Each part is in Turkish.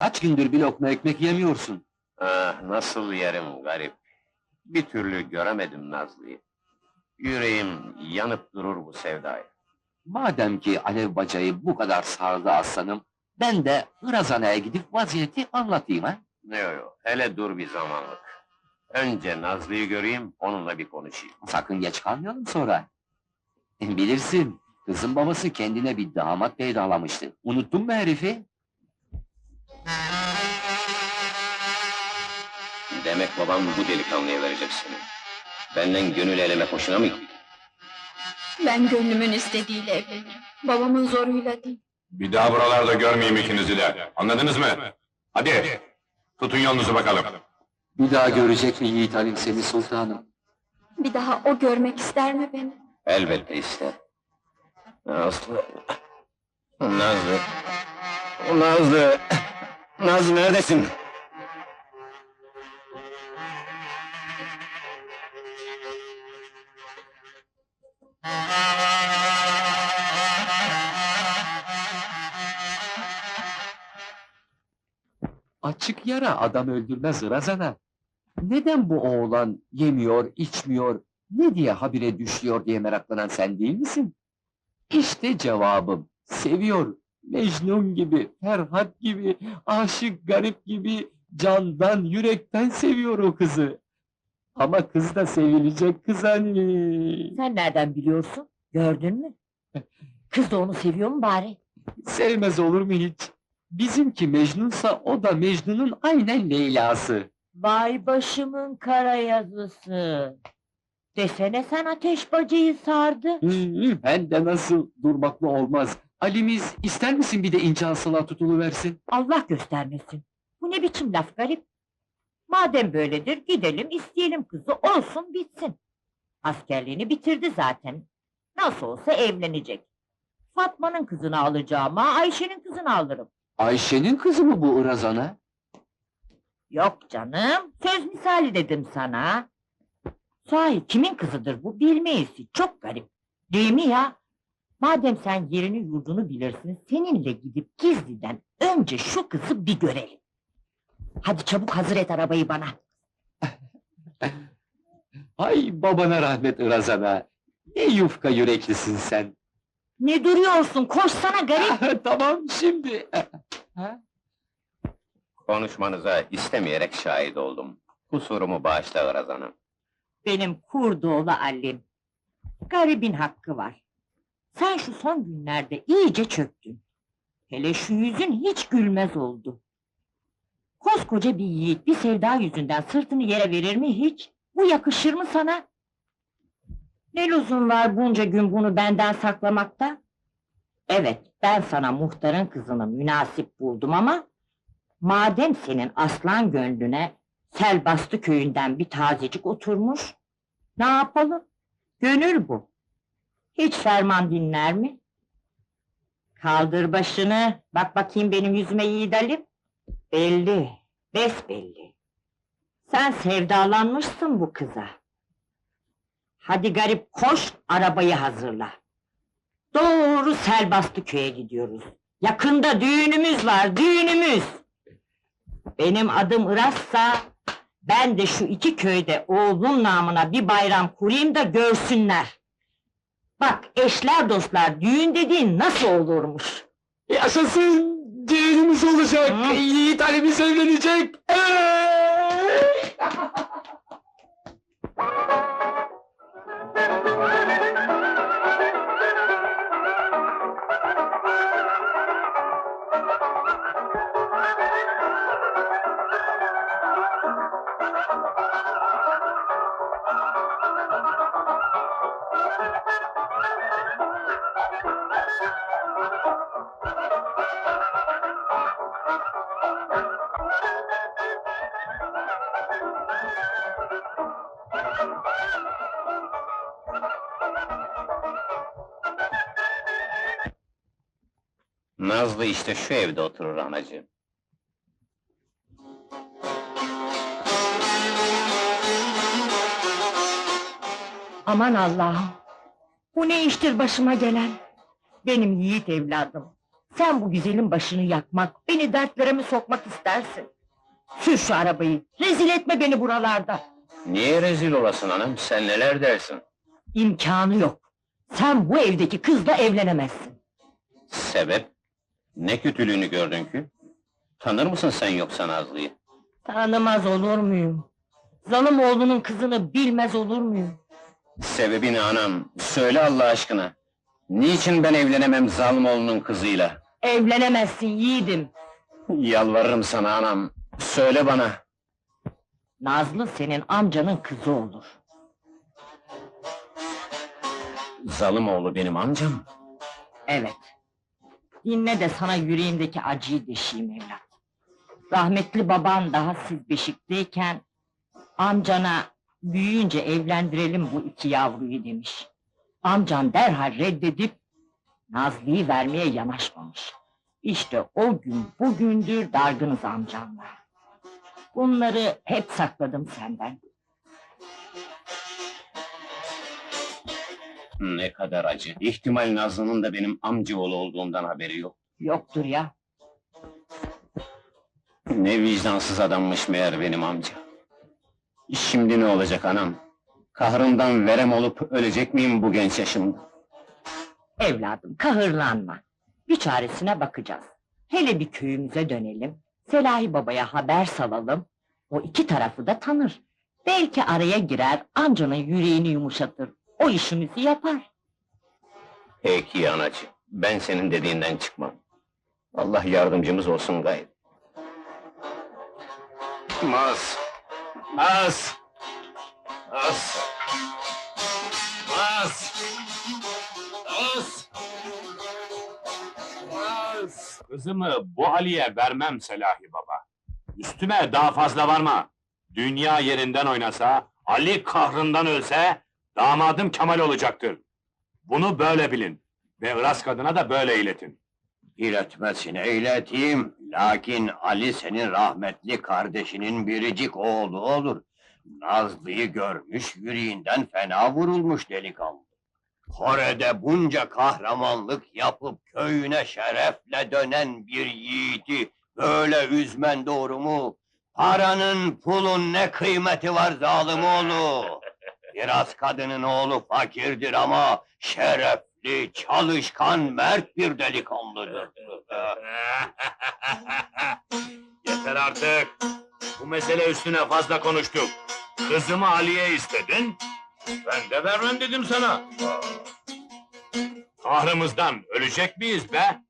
Kaç gündür bir lokma ekmek yemiyorsun. Ah, nasıl yerim garip. Bir türlü göremedim Nazlı'yı. Yüreğim yanıp durur bu sevdaya. Madem ki Alev bacayı bu kadar sardı aslanım, ben de Irazana'ya gidip vaziyeti anlatayım ha. Yo yo, hele dur bir zamanlık. Önce Nazlı'yı göreyim, onunla bir konuşayım. Sakın geç kalmayalım sonra. Bilirsin, kızın babası kendine bir damat peydalamıştı. Unuttun mu herifi? Demek babam bu delikanlıya verecek seni. Benden gönül eleme hoşuna mı gitti? Ben gönlümün istediğiyle evlenirim. Babamın zoruyla değil. Bir daha buralarda görmeyeyim ikinizi de. Anladınız mı? Hadi, tutun yolunuzu bakalım. Bir daha görecek mi Yiğit Halim seni sultanım? Bir daha o görmek ister mi beni? Elbette ister. Nazlı... Nazlı... Nazlı... Nazlı neredesin? Açık yara adam öldürmez Irazana. Neden bu oğlan yemiyor, içmiyor, ne diye habire düşüyor diye meraklanan sen değil misin? İşte cevabım. Seviyor. Mecnun gibi, Ferhat gibi, aşık garip gibi, candan, yürekten seviyor o kızı. Ama kız da sevilecek kız hani. Sen nereden biliyorsun? Gördün mü? Kız da onu seviyor mu bari? Sevmez olur mu hiç? Bizimki Mecnunsa o da Mecnun'un aynen Leyla'sı. Vay başımın kara yazısı. Desene sen ateş bacayı sardı. Hı, hem de nasıl durmakla olmaz. Ali'miz ister misin bir de ince asıla tutuluversin? Allah göstermesin. Bu ne biçim laf garip? Madem böyledir gidelim isteyelim kızı olsun bitsin. Askerliğini bitirdi zaten. Nasıl olsa evlenecek. Fatma'nın kızını alacağıma Ayşe'nin kızını alırım. Ayşe'nin kızı mı bu Irazana? Yok canım, söz misali dedim sana. Sahi kimin kızıdır bu bilmeyiz. Çok garip. Değil mi ya? Madem sen yerini yurdunu bilirsin, seninle gidip gizliden önce şu kızı bir görelim. Hadi çabuk hazır et arabayı bana. Ay babana rahmet Irazana. Ne yufka yüreklisin sen. Ne duruyorsun? Koşsana garip. tamam şimdi. Konuşmanıza istemeyerek şahit oldum. Kusurumu bağışla Iraz Hanım. Benim kurdoğlu Ali'm. Garibin hakkı var. Sen şu son günlerde iyice çöktün. Hele şu yüzün hiç gülmez oldu. Koskoca bir yiğit bir sevda yüzünden sırtını yere verir mi hiç? Bu yakışır mı sana? Ne lüzum var bunca gün bunu benden saklamakta? Evet, ben sana muhtarın kızını münasip buldum ama... ...madem senin aslan gönlüne Selbastı köyünden bir tazecik oturmuş. Ne yapalım? Gönül bu. Hiç ferman dinler mi? Kaldır başını, bak bakayım benim yüzüme Yiğit Ali. Belli, besbelli. Sen sevdalanmışsın bu kıza. Hadi garip koş, arabayı hazırla. Doğru Selbastı köye gidiyoruz. Yakında düğünümüz var, düğünümüz. Benim adım Iras'sa, ben de şu iki köyde oğlum namına bir bayram kurayım da görsünler. Bak eşler dostlar düğün dediğin nasıl olurmuş? Yaşasın! Düğünümüz olacak. Hı? Yiğit Ali'miz evlenecek. Ey! Nazlı işte şu evde oturur anacığım. Aman Allah'ım! Bu ne iştir başıma gelen? Benim yiğit evladım. Sen bu güzelin başını yakmak, beni dertlere mi sokmak istersin? Sür şu arabayı, rezil etme beni buralarda. Niye rezil olasın hanım? Sen neler dersin? İmkanı yok. Sen bu evdeki kızla evlenemezsin. Sebep? Ne kötülüğünü gördün ki? Tanır mısın sen yoksa Nazlı'yı? Tanımaz olur muyum? Zalım oğlunun kızını bilmez olur muyum? Sebebi ne anam? Söyle Allah aşkına. Niçin ben evlenemem Zalmoğlu'nun kızıyla? Evlenemezsin yiğidim. Yalvarırım sana anam. Söyle bana. Nazlı senin amcanın kızı olur. Zalımoğlu benim amcam. Evet. Dinle de sana yüreğimdeki acıyı deşeyim evlat. Rahmetli baban daha siz beşikteyken... ...amcana büyüyünce evlendirelim bu iki yavruyu demiş. Amcan derhal reddedip... ...Nazlı'yı vermeye yanaşmamış. İşte o gün bugündür dargınız amcanla. Bunları hep sakladım senden. Ne kadar acı. İhtimal Nazlı'nın da benim amcaoğlu olduğumdan haberi yok. Yoktur ya. Ne vicdansız adammış meğer benim amca. Şimdi ne olacak anam? Kahrımdan verem olup ölecek miyim bu genç yaşımda? Evladım kahırlanma. Bir çaresine bakacağız. Hele bir köyümüze dönelim. Selahi babaya haber salalım. O iki tarafı da tanır. Belki araya girer, amcanın yüreğini yumuşatır. O işimizi yapar. Peki anacı, ben senin dediğinden çıkmam. Allah yardımcımız olsun gayet. Mas! Mas! Mas! Mas! Mas! Kız, Kızımı bu Ali'ye vermem Selahi Baba. Üstüme daha fazla varma. Dünya yerinden oynasa, Ali kahrından ölse, damadım Kemal olacaktır. Bunu böyle bilin. Ve Iras kadına da böyle iletin. İletmesine ileteyim. Lakin Ali senin rahmetli kardeşinin biricik oğlu olur. Nazlı'yı görmüş, yüreğinden fena vurulmuş delikanlı. Kore'de bunca kahramanlık yapıp köyüne şerefle dönen bir yiğidi böyle üzmen doğru mu? Paranın pulun ne kıymeti var zalim oğlu? Biraz kadının oğlu fakirdir ama şerefli, çalışkan, mert bir delikanlıdır. Yeter artık. Bu mesele üstüne fazla konuştuk. Kızımı Ali'ye istedin, ben de vermem dedim sana. Kahrımızdan ölecek miyiz be?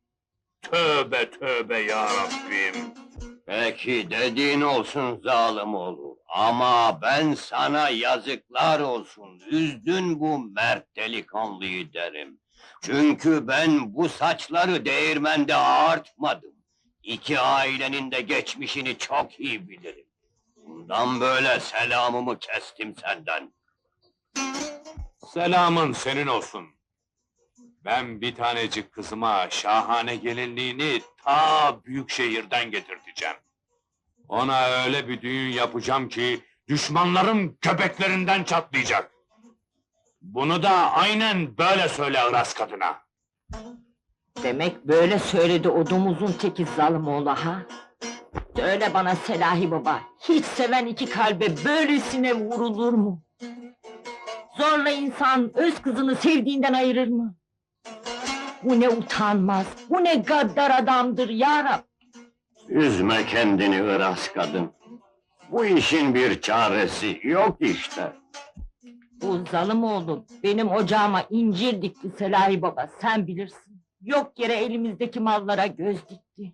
Tövbe tövbe ya Rabbim. Peki dediğin olsun zalim oğlu. Ama ben sana yazıklar olsun. Üzdün bu mert delikanlıyı derim. Çünkü ben bu saçları değirmende ağartmadım. İki ailenin de geçmişini çok iyi bilirim. Bundan böyle selamımı kestim senden. Selamın senin olsun. Ben bir tanecik kızıma şahane gelinliğini ta büyük şehirden getirteceğim. Ona öyle bir düğün yapacağım ki düşmanlarım köpeklerinden çatlayacak. Bunu da aynen böyle söyle Iras kadına. Demek böyle söyledi o domuzun teki Zalimoğlu ha? Söyle bana Selahi baba, hiç seven iki kalbe böylesine vurulur mu? Zorla insan öz kızını sevdiğinden ayırır mı? Bu ne utanmaz, bu ne gaddar adamdır ya! Üzme kendini Iras kadın. Bu işin bir çaresi yok işte. Bu Zalimoğlu benim ocağıma incir dikti Selahi baba, sen bilirsin. Yok yere elimizdeki mallara göz dikti.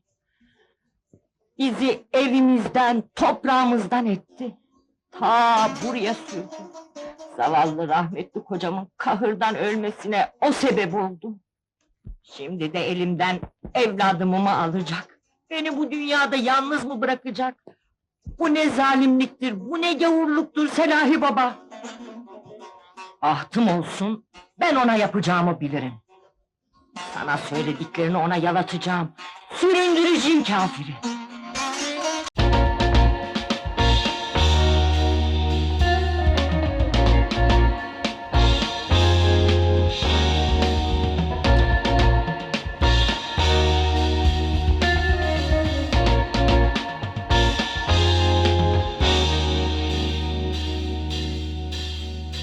Bizi evimizden, toprağımızdan etti. Ta buraya sürdü. Zavallı rahmetli kocamın kahırdan ölmesine o sebep oldu. Şimdi de elimden evladımı mı alacak? Beni bu dünyada yalnız mı bırakacak? Bu ne zalimliktir, bu ne gavurluktur Selahi baba! Ahtım olsun, ben ona yapacağımı bilirim. Sana söylediklerini ona yalatacağım. Süründüreceğim kafiri.